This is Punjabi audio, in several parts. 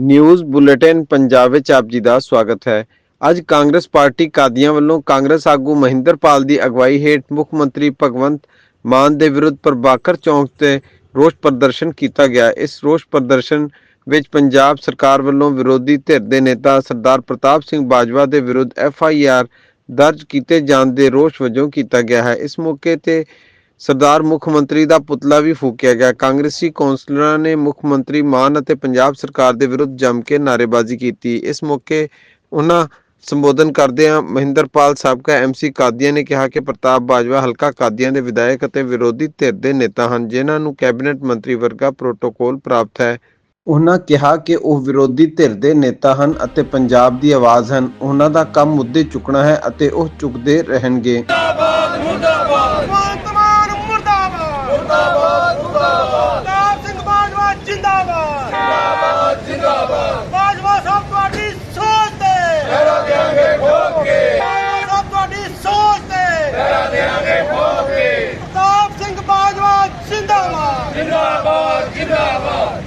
ਨਿਊਜ਼ ਬੁਲੇਟਿਨ ਪੰਜਾਬ ਵਿੱਚ ਆਪ ਜੀ ਦਾ ਸਵਾਗਤ ਹੈ। ਅੱਜ ਕਾਂਗਰਸ ਪਾਰਟੀ ਕਾਦੀਆਂ ਵੱਲੋਂ ਕਾਂਗਰਸ ਆਗੂ ਮਹਿੰਦਰਪਾਲ ਦੀ ਅਗਵਾਈ ਹੇਠ ਮੁੱਖ ਮੰਤਰੀ ਭਗਵੰਤ ਮਾਨ ਦੇ ਵਿਰੁੱਧ ਪ੍ਰਭਾਕਰ ਚੌਂਕ ਤੇ ਰੋਸ ਪ੍ਰਦਰਸ਼ਨ ਕੀਤਾ ਗਿਆ। ਇਸ ਰੋਸ ਪ੍ਰਦਰਸ਼ਨ ਵਿੱਚ ਪੰਜਾਬ ਸਰਕਾਰ ਵੱਲੋਂ ਵਿਰੋਧੀ ਧਿਰ ਦੇ ਨੇਤਾ ਸਰਦਾਰ ਪ੍ਰਤਾਪ ਸਿੰਘ ਬਾਜਵਾ ਦੇ ਵਿਰੁੱਧ ਐਫ ਆਈ ਆਰ ਦਰਜ ਕੀਤੇ ਜਾਣ ਦੇ ਰੋਸ ਵਜੋਂ ਕੀਤਾ ਗਿਆ ਹੈ। ਇਸ ਮੌਕੇ ਤੇ ਸਰਦਾਰ ਮੁੱਖ ਮੰਤਰੀ ਦਾ ਪੁਤਲਾ ਵੀ ਫੂਕਿਆ ਗਿਆ। ਕਾਂਗਰਸੀ ਕੌਂਸਲਰਾਂ ਨੇ ਮੁੱਖ ਮੰਤਰੀ ਮਾਨ ਅਤੇ ਪੰਜਾਬ ਸਰਕਾਰ ਦੇ ਵਿਰੁੱਧ ਜੰਮ ਕੇ ਨਾਅਰੇਬਾਜ਼ੀ ਕੀਤੀ। ਇਸ ਮੌਕੇ ਉਹਨਾਂ ਸੰਬੋਧਨ ਕਰਦਿਆਂ ਮਹਿੰਦਰਪਾਲ ਸਾਬਕਾ ਐਮਸੀ ਕਾਦੀਆਂ ਨੇ ਕਿਹਾ ਕਿ ਪ੍ਰਤਾਪ ਬਾਜਵਾ ਹਲਕਾ ਕਾਦੀਆਂ ਦੇ ਵਿਧਾਇਕ ਅਤੇ ਵਿਰੋਧੀ ਧਿਰ ਦੇ ਨੇਤਾ ਹਨ, ਜਿਨ੍ਹਾਂ ਨੂੰ ਕੈਬਨਿਟ ਮੰਤਰੀ ਵਰਗਾ ਪ੍ਰੋਟੋਕੋਲ ਪ੍ਰਾਪਤ ਹੈ। ਉਹਨਾਂ ਕਿਹਾ ਕਿ ਉਹ ਵਿਰੋਧੀ ਧਿਰ ਦੇ ਨੇਤਾ ਹਨ ਅਤੇ ਪੰਜਾਬ ਦੀ ਆਵਾਜ਼ ਹਨ। ਉਹਨਾਂ ਦਾ ਕੰਮ ਮੁੱਦੇ ਚੁੱਕਣਾ ਹੈ ਅਤੇ ਉਹ ਚੁੱਕਦੇ ਰਹਿਣਗੇ। ਭਗਵੰਤ ਮੁਰਦਾਬਾਦ। ਮੁਰਦਾਬਾਦ ਸਿੰਘ ਬਾਜਵਾ ਜਿੰਦਾਬਾਦ। ਜਿੰਦਾਬਾਦ ਜਿੰਦਾਬਾਦ। ਬਾਜਵਾ ਸਾਹਿਬ ਤੁਹਾਡੀ ਸੋਚ ਤੇ। ਲਹਿਰਾ ਦੇਾਂਗੇ ਠੋਕ ਕੇ। ਬਾਜਵਾ ਸਾਹਿਬ ਤੁਹਾਡੀ ਸੋਚ ਤੇ। ਲਹਿਰਾ ਦੇਾਂਗੇ ਠੋਕ ਕੇ। ਪ੍ਰਤਾਪ ਸਿੰਘ ਬਾਜਵਾ ਜਿੰਦਾਬਾਦ। ਜਿੰਦਾਬਾਦ ਜਿੰਦਾਬਾਦ।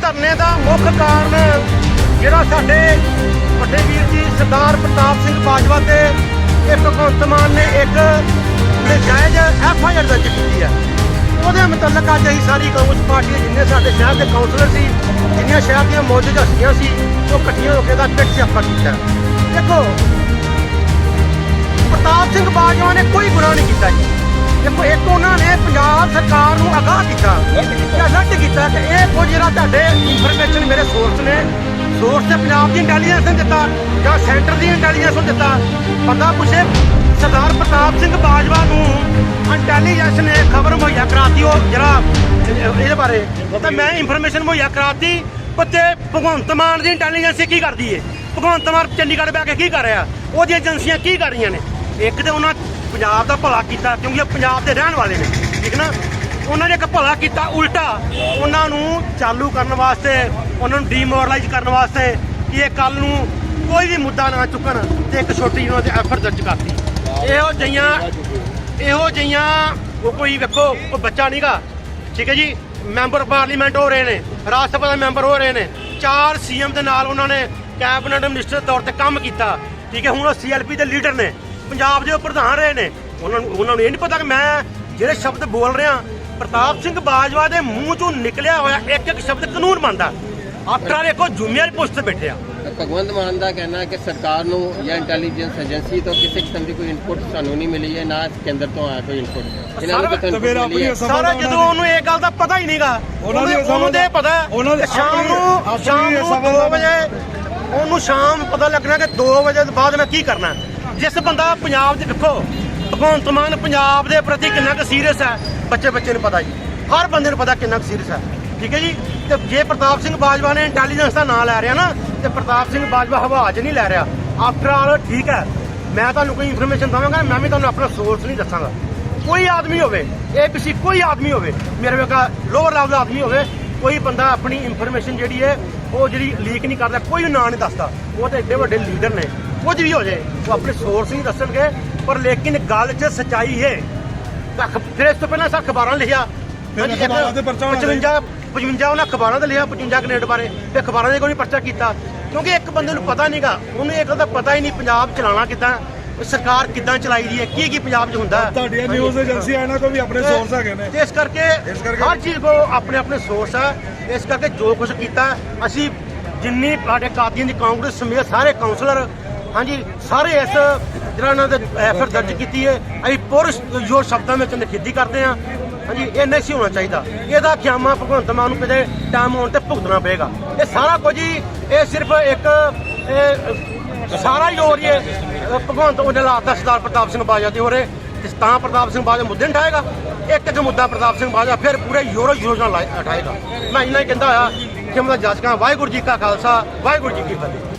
ਧਰਨੇ ਦਾ ਮੁੱਖ ਕਾਰਨ ਜਿਹੜਾ ਸਾਡੇ ਵੱਡੇ ਵੀਰ ਜੀ ਸਰਦਾਰ ਪ੍ਰਤਾਪ ਸਿੰਘ ਬਾਜਵਾ ਤੇ ਇਹ ਭਗਵੰਤ ਮਾਨ ਨੇ ਇੱਕ ਨਜਾਇਜ਼ ਐਫ ਆਈ ਆਰ ਦਰਜ ਕੀਤੀ ਹੈ। ਉਹਦੇ ਮੁਤਲਕ ਅੱਜ ਅਸੀਂ ਸਾਰੀ ਕਾਂਗਰਸ ਪਾਰਟੀ ਦੇ ਜਿੰਨੇ ਸਾਡੇ ਸ਼ਹਿਰ ਦੇ ਕਾਉਂਸਲਰ ਸੀ, ਜਿੰਨੀਆਂ ਸ਼ਹਿਰ ਦੀਆਂ ਮੌਜੂਦ ਹਸਤੀਆਂ ਸੀ, ਉਹ ਇਕੱਠੀਆਂ ਹੋ ਕੇ ਦਾ ਪਿੱਟ ਸਿਆਪਾ ਕੀਤਾ। ਦੇਖੋ, ਪ੍ਰਤਾਪ ਸਿੰਘ ਬਾਜਵਾ ਨੇ ਕੋਈ ਗੁਨਾਹ ਨਹੀਂ ਕੀਤਾ ਜੀ। ਦੇਖੋ, ਇੱਕ ਉਹਨਾਂ ਨੇ ਪੰਜਾਬ ਸਰਕਾਰ ਨੂੰ ਅਗਾਹ ਕੀਤਾ ਕਿ ਅਲਰਟ ਕੀਤਾ ਕਿ ਇਹ ਕੁਝ ਜਿਹੜਾ ਤੁਹਾਡੇ ਇਨਫੋਰਮੇਸ਼ਨ ਮੇਰੇ ਸੋਰਸ ਨੇ ਸੋਰਸ ਤੇ ਪੰਜਾਬ ਦੀ ਇੰਟੈਲੀਜੈਂਸ ਨੇ ਦਿੱਤਾ, ਜਾਂ ਸੈਂਟਰ ਦੀ ਇੰਟੈਲੀਜੈਂਸ ਨੂੰ ਦਿੱਤਾ, ਬੰਦਾ ਪੁੱਛੇ ਸਰਦਾਰ ਪ੍ਰਤਾਪ ਸਿੰਘ ਬਾਜਵਾ ਨੂੰ ਇੰਟੈਲੀਜੈਂਸ ਨੇ ਖਬਰ ਮੁਹੱਈਆ ਕਰਾਤੀ ਉਹ ਜਿਹੜਾ ਇਹਦੇ ਬਾਰੇ। ਤਾਂ ਮੈਂ ਇਨਫੋਰਮੇਸ਼ਨ ਮੁਹੱਈਆ ਕਰਾਤੀ ਪੱਤੇ ਭਗਵੰਤ ਮਾਨ ਦੀ ਇੰਟੈਲੀਜੈਂਸ ਕੀ ਕਰਦੀ ਏ? ਭਗਵੰਤ ਮਾਨ ਚੰਡੀਗੜ੍ਹ ਬੈ ਕੇ ਕੀ ਕਰ ਰਿਹਾ? ਉਹਦੀਆਂ ਏਜੰਸੀਆਂ ਕੀ ਕਰ ਰਹੀਆਂ ਨੇ? ਇੱਕ ਤੇ ਉਹਨਾਂ ਪੰਜਾਬ ਦਾ ਭਲਾ ਕੀਤਾ, ਕਿਉਂਕਿ ਇਹ ਪੰਜਾਬ ਦੇ ਰਹਿਣ ਵਾਲੇ ਨੇ, ਠੀਕ ਨਾ? ਉਹਨਾਂ ਨੇ ਇੱਕ ਭਲਾ ਕੀਤਾ, ਉਲਟਾ ਉਹਨਾਂ ਨੂੰ ਚਾਲੂ ਕਰਨ ਵਾਸਤੇ, ਉਹਨਾਂ ਨੂੰ ਡੀਮੋਰਲਾਈਜ਼ ਕਰਨ ਵਾਸਤੇ ਕਿ ਇਹ ਕੱਲ ਨੂੰ ਕੋਈ ਵੀ ਮੁੱਦਾ ਨਾ ਚੁੱਕਣ ਤੇ ਇੱਕ ਛੋਟੀ ਜਿਹੀ ਉਹਨਾਂ ਤੇ ਐਫਰਟ ਦਰਜ ਕਰਤੀ। ਇਹੋ ਜਿਹੀਆਂ ਇਹੋ ਜਿਹੀਆਂ, ਉਹ ਕੋਈ ਵੇਖੋ, ਉਹ ਬੱਚਾ ਨਹੀਂਗਾ ਠੀਕ ਹੈ ਜੀ? ਮੈਂਬਰ ਪਾਰਲੀਮੈਂਟ ਹੋ ਰਹੇ ਨੇ ਰਾਜ ਸਭਾ ਦੇ ਮੈਂਬਰ ਹੋ ਰਹੇ ਨੇ। ਚਾਰ ਸੀਐਮ ਦੇ ਨਾਲ ਉਹਨਾਂ ਨੇ ਕੈਬਨਿਟ ਮਿਨਿਸਟਰ ਦੇ ਤੌਰ ਤੇ ਕੰਮ ਕੀਤਾ। ਠੀਕ ਹੈ, ਹੁਣ ਉਹ ਸੀਐਲਪੀ ਦੇ ਲੀਡਰ ਨੇ, ਪੰਜਾਬ ਦੇ ਉਹ ਪ੍ਰਧਾਨ ਰਹੇ ਨੇ। ਉਹਨਾਂ ਨੂੰ ਉਹਨਾਂ ਨੂੰ ਇਹ ਨਹੀਂ ਪਤਾ ਕਿ ਮੈਂ ਜਿਹੜੇ ਸ਼ਬਦ ਬੋਲ ਰਿਹਾ, ਪ੍ਰਤਾਪ ਸਿੰਘ ਬਾਜਵਾ ਦੇ ਮੂੰਹ ਚੋਂ ਨਿਕਲਿਆ ਹੋਇਆ ਇੱਕ ਇੱਕ ਸ਼ਬਦ ਕਾਨੂੰਨ ਬਣਦਾ। ਆਫਟਰ ਦੇਖੋ ਜ਼ਿੰਮੇਵਾਰੀ ਪੁਸਤ ਬੈਠਿਆ ਭਗਵੰਤ ਮਾਨ ਦਾ ਕਹਿਣਾ ਹੈ ਕਿ ਸਰਕਾਰ ਨੂੰ ਜਾਂ ਇੰਟੈਲੀਜੈਂਸ ਏਜੰਸੀ ਤੋਂ ਕਿਸੇ ਕਿਸਮ ਦੀ ਕੋਈ ਇਨਪੁਟ ਸਾਨੂੰ ਨਹੀਂ ਮਿਲੀ ਹੈ ਨਾ ਕੇਂਦਰ ਤੋਂ ਆਇਆ ਕੋਈ ਇਨਪੁਟ ਇਹਨਾਂ ਨੂੰ ਕਿਤੇ ਇਨਪੁਟ ਮਿਲੀ ਹੈ। ਸਾਰਾ ਜਦੋਂ ਉਹਨੂੰ ਇਹ ਗੱਲ ਦਾ ਪਤਾ ਹੀ ਨਹੀਂਗਾ ਉਹਨਾਂ ਦੀ ਉਹਨੂੰ ਪਤਾ ਹੈ ਉਹਨਾਂ ਦੀ ਸ਼ਾਮ ਨੂੰ ਸ਼ਾਮ ਨੂੰ ਸਭਾ 2 ਦਾ- ਵਜੇ ਉਹਨੂੰ ਸ਼ਾਮ ਪਤਾ ਲੱਗਣਾ ਕਿ 2 ਵਜੇ ਤੋਂ ਬਾਅਦ ਮੈਂ ਕੀ ਕਰਨਾ ਹੈ। ਜਿਸ ਬੰਦਾ ਪੰਜਾਬ ਦੇ ਦੇਖੋ ਭਗਵੰਤ ਮਾਨ ਪੰਜਾਬ ਦੇ ਪ੍ਰਤੀ ਕਿੰਨਾ ਕੁ ਸੀਰੀਅਸ ਹੈ ਬੱਚੇ ਬੱਚੇ ਨੂੰ ਪਤਾ ਜੀ। ਹਰ ਬੰਦੇ ਨੂੰ ਪਤਾ ਕਿੰਨਾ ਕੁ ਸੀਰੀਅਸ ਹੈ। ਠੀਕ ਹੈ ਜੀ? ਤੇ ਜੇ ਪ੍ਰਤਾਪ ਸਿੰਘ ਬਾਜਵਾ ਨੇ ਇੰਟੈਲੀਜੈਂਸ ਦਾ ਨਾਂ ਲੈ ਰਿਹਾ ਨਾ, ਤੇ ਪ੍ਰਤਾਪ ਸਿੰਘ ਬਾਜਵਾ ਹਵਾ 'ਚ ਨਹੀਂ ਲੈ ਰਿਹਾ। ਆਫਟਰ ਆਲ ਠੀਕ ਹੈ। ਮੈਂ ਤੁਹਾਨੂੰ ਕੋਈ ਇਨਫੋਰਮੇਸ਼ਨ ਦਵਾਂਗਾ, ਮੈਂ ਵੀ ਤੁਹਾਨੂੰ ਆਪਣਾ ਸੋਰਸ ਨਹੀਂ ਦੱਸਾਂਗਾ। ਕੋਈ ਆਦਮੀ ਹੋਵੇ ਏਬੀਸੀ ਕੋਈ ਆਦਮੀ ਹੋਵੇ, ਮੇਰੇ ਵਰਗਾ ਲੋਅਰ ਲੈਵਲ ਦਾ ਆਦਮੀ ਹੋਵੇ, ਕੋਈ ਬੰਦਾ ਆਪਣੀ ਇਨਫੋਰਮੇਸ਼ਨ ਜਿਹੜੀ ਹੈ, ਉਹ ਜਿਹੜੀ ਲੀਕ ਨਹੀਂ ਕਰਦਾ, ਕੋਈ ਵੀ ਨਾਂ ਨਹੀਂ ਦੱਸਦਾ। ਉਹ ਤਾਂ ਏਡੇ ਵੱਡੇ ਲੀਡਰ ਨੇ। ਕੁਝ ਵੀ ਹੋ ਜਾਏ, ਉਹ ਆਪਣੇ ਸੋਰਸ ਨਹੀਂ ਦੱਸਣਗੇ, ਪਰ ਲੇਕਿਨ ਗੱਲ 'ਚ ਸਚਾਈ ਹੈ। ਅਖ- ਫਿਰ ਇਸ ਤੋਂ ਪਹਿਲਾਂ ਸਾ ਅਖਬਾਰਾਂ ਲਿਖਿਆ। ਫਿਰ ਅਖਬਾਰਾਂ ਤੇ ਪਰਚਾ ਹੋਣਾ 55 55 ਉਹਨਾਂ ਅਖਬਾਰਾਂ ਤੇ ਲਿਖਿਆ 55 ਕਨੇਡ ਬਾਰੇ। ਤੇ ਅਖਬਾਰਾਂ ਦੇ ਕੋਈ ਪਰਚਾ ਕੀਤਾ। ਕਿਉਂਕਿ ਇੱਕ ਬੰਦੇ ਨੂੰ ਪਤਾ ਨਹੀਂਗਾ ਉਹਨੂੰ ਇਹ ਗੱਲ ਦਾ ਪਤਾ ਹੀ ਨਹੀਂ ਪੰਜਾਬ ਚਲਾਉਣਾ ਕਿੱਦਾਂ ਸਰਕਾਰ ਕਿੱਦਾਂ ਚਲਾਈ ਦੀ ਹੈ ਕੀ ਕੀ ਪੰਜਾਬ 'ਚ ਹੁੰਦਾ। ਤੁਹਾਡੀਆਂ ਨਿਊਜ਼ ਏਜੰਸੀਆਂ ਇਹਨਾਂ ਕੋਲ ਵੀ ਆਪਣੇ ਸੋਰਸ ਹੈਗੇ ਨੇ। ਤੇ ਇਸ ਕਰਕੇ ਹਰ ਚੀਜ਼ ਕੋ ਆਪਣੇ ਆਪਣੇ ਸੋਰਸ ਹੈ ਇਸ ਕਰਕੇ ਜੋ ਕੁਝ ਕੀਤਾ ਅਸੀਂ ਜਿੰਨੀ ਸਾਡੇ ਕਾਦੀਆਂ ਦੀ ਕਾਂਗਰਸ ਸਮੇਤ ਸਾਰੇ ਕਾਉਂਸਲਰ ਹਾਂਜੀ ਸਾਰੇ ਇਸ ਜਿਹੜਾ ਇਹਨਾਂ ਦੇ ਐਫਰ ਦਰਜ ਕੀਤੀ ਹੈ ਅਸੀਂ ਪੁਰ ਜੋ ਸ਼ਬਦਾਂ ਵਿੱਚ ਨਿਖੇਧੀ ਕਰਦੇ ਹਾਂ। ਹਾਂਜੀ, ਇਹ ਨਹੀਂ ਸੀ ਹੋਣਾ ਚਾਹੀਦਾ। ਇਹਦਾ ਖਿਆਮਾ ਭਗਵੰਤ ਮਾਨ ਨੂੰ ਕਿਤੇ ਟਾਈਮ ਆਉਣ ਤੇ ਭੁਗਤਣਾ ਪਏਗਾ। ਇਹ ਸਾਰਾ ਕੁਝ ਹੀ, ਇਹ ਸਿਰਫ ਇੱਕ, ਇਹ ਸਾਰਾ ਹੀ ਹੋ ਰਹੀ ਹੈ ਭਗਵੰਤ ਉਹਨੇ ਲਾਤਾ ਸਰਦਾਰ ਪ੍ਰਤਾਪ ਸਿੰਘ ਬਾਜਵਾ ਤੇ ਹੋਰੇ। ਤੇ ਤਾਂ ਪ੍ਰਤਾਪ ਸਿੰਘ ਬਾਜਵਾ ਮੁੱਦੇ ਉਠਾਏਗਾ। ਇੱਕ ਇੱਕ ਮੁੱਦਾ ਪ੍ਰਤਾਪ ਸਿੰਘ ਬਾਜਵਾ ਫਿਰ ਪੂਰੇ ਯੂਰੋ ਯੋਜਨਾ ਲਾਏ- ਉਠਾਏਗਾ। ਮੈਂ ਇੰਨਾ ਹੀ ਕਹਿੰਦਾ ਹੋਇਆ ਕਿ ਮੈਂ ਜੱਜ ਵਾਹਿਗੁਰੂ ਜੀ ਕਾ ਖਾਲਸਾ, ਵਾਹਿਗੁਰੂ ਜੀ ਕੀ ਫਤਿਹ।